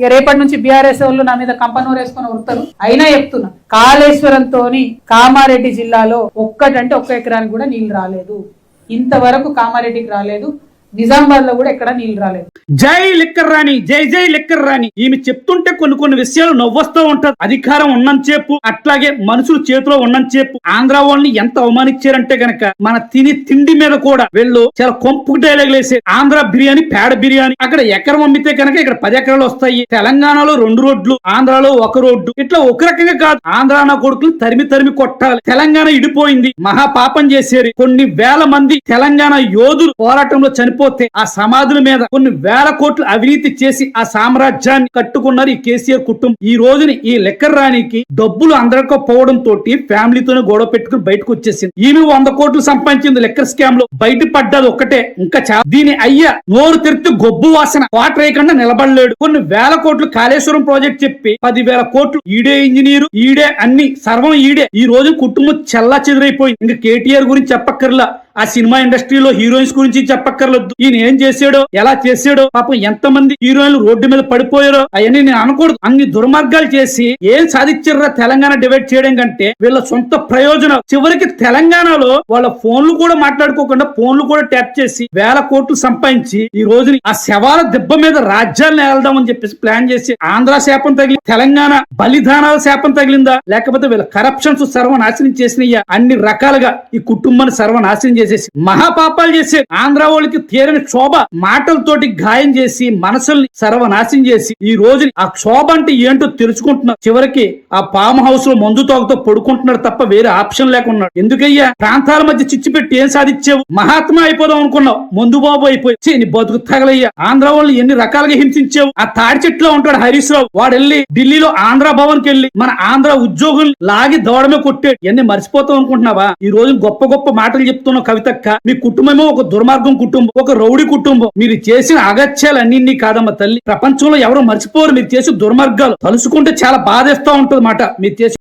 ఇక రేపటి నుంచి బీఆర్ఎస్ వాళ్ళు నా మీద కంపనూరు వేసుకొని ఉడతారు అయినా చెప్తున్నా కాళేశ్వరంతో కామారెడ్డి జిల్లాలో ఒక్కటంటే ఒక్క ఎకరానికి కూడా నీళ్ళు రాలేదు. ఇంతవరకు కామారెడ్డికి రాలేదు. నిజామాబాద్లో కూడా ఎక్కడ నీళ్ళు రాలేదు. జై లిక్కర్ రాణి జై జై లిక్కర్ రాణి. ఈమె చెప్తుంటే కొన్ని కొన్ని విషయాలు నవ్వొస్తూ ఉంటది. అధికారం ఉన్నంచేపు అట్లాగే మనుషులు చేతిలో ఉన్నంచేపు ఆంధ్ర వాళ్ళని ఎంత అవమానించారంటే గనక మన తిని తిండి మీద కూడా వెళ్ళు చాలా కొంపు డైలాగ్ వేసే ఆంధ్ర బిర్యానీ పేడ బిర్యానీ. అక్కడ ఎకరం అమ్మితే కనుక ఇక్కడ పది ఎకరాలు వస్తాయి. తెలంగాణలో రెండు రోడ్లు ఆంధ్రాలో ఒక రోడ్డు. ఇట్లా ఒక రకంగా కాదు. ఆంధ్ర నా కొడుకులు తరిమి తరిమి కొట్టాలి. తెలంగాణ ఇడిపోయింది. మహా పాపం చేసేది కొన్ని వేల మంది తెలంగాణ యోధులు పోరాటంలో చనిపోతే ఆ సమాధుల మీద కొన్ని వేల కోట్లు అవినీతి చేసి ఆ సామ్రాజ్యాన్ని కట్టుకున్నారు ఈ కేసీఆర్ కుటుంబం. ఈ రోజుని ఈ లెక్కర్ రాణికి డబ్బులు అందరికీ పోవడం తోటి ఫ్యామిలీతోనే గొడవ పెట్టుకుని బయటకు వచ్చేసింది. ఈమె వంద కోట్లు సంపాదించింది లెక్కర్ స్కామ్లో. బయట పడ్డది ఒక్కటే ఇంకా చాలా దీని అయ్యా నోరు తెరిచి గొబ్బు వాసన వాటర్ వేయకుండా నిలబడలేడు. కొన్ని వేల కోట్లు కాళేశ్వరం ప్రాజెక్ట్ చెప్పి పది వేల కోట్లు ఈడే ఇంజనీరు ఈడే అన్ని సర్వం ఈడే. ఈ రోజు కుటుంబం చెల్లా చెదిరైపోయింది. ఇంకా కేటీఆర్ గురించి చెప్పక్కర్లా. ఆ సినిమా ఇండస్ట్రీలో హీరోయిన్స్ గురించి చెప్పక్కర్లేదు. ఈయన ఏం చేసాడో ఎలా చేసాడో పాపం ఎంత మంది హీరోయిన్లు రోడ్డు మీద పడిపోయారో అవన్నీ నేను అనకూడదు. అన్ని దుర్మార్గాలు చేసి ఏం సాధించారా తెలంగాణ డివైడ్ చేయడం కంటే వీళ్ళ సొంత ప్రయోజనం చివరికి తెలంగాణలో వాళ్ళ ఫోన్లు కూడా మాట్లాడుకోకుండా ఫోన్లు కూడా ట్యాప్ చేసి వేల కోట్లు సంపాదించి ఈ రోజుని ఆ శవాల దెబ్బ మీద రాజ్యాలను ఏళ్దామని చెప్పేసి ప్లాన్ చేసి ఆంధ్ర శాపం తగిలి తెలంగాణ బలిదానాల శాపం తగిలిందా? లేకపోతే వీళ్ళ కరప్షన్స్ సర్వనాశనం చేసినయ్యా? అన్ని రకాలుగా ఈ కుటుంబాన్ని సర్వనాశనం చేసేసి మహాపాపాలు చేసే ఆంధ్ర వాళ్ళకి తీరని క్షోభ మాటలతోటి గాయం చేసి మనసుల్ని సర్వనాశం చేసి ఈ రోజు ఆ క్షోభ అంటే ఏంటో తెలుసుకుంటున్నారు చివరికి ఆ పామ్ హౌస్లో మందు తోకతో పడుకుంటున్నాడు తప్ప వేరే ఆప్షన్ లేకున్నాడు ఎందుకయ్యా? ప్రాంతాల మధ్య చిచ్చు పెట్టి ఏం సాధించావు? మహాత్మా అయిపోదాం అనుకున్నావు. మందు బాబు అయిపోయి. నీ బతుకు తగలయ్యా. ఆంధ్ర వాళ్ళని ఎన్ని రకాలుగా హింసించావు? ఆ తాడి చెట్లో ఉంటాడు హరీష్ రావు. వాడు వెళ్ళి ఢిల్లీలో ఆంధ్ర భవన్కి వెళ్ళి మన ఆంధ్ర ఉద్యోగులు లాగి దవడమే కొట్టాడు ఇవన్నీ మర్చిపోతాం అనుకుంటున్నావా? ఈ రోజు గొప్ప గొప్ప మాటలు చెప్తున్న కవితక్క మీ కుటుంబమే ఒక దుర్మార్గం కుటుంబం ఒక రౌడీ కుటుంబం. మీరు చేసిన అగత్యాలన్నీ కాదమ్మ తల్లి. ప్రపంచంలో ఎవరు మర్చిపోరు. మీరు చేసే దుర్మార్గాలు తలుసుకుంటే చాలా బాధేస్తా ఉంటుంది మాట మీరు చేసే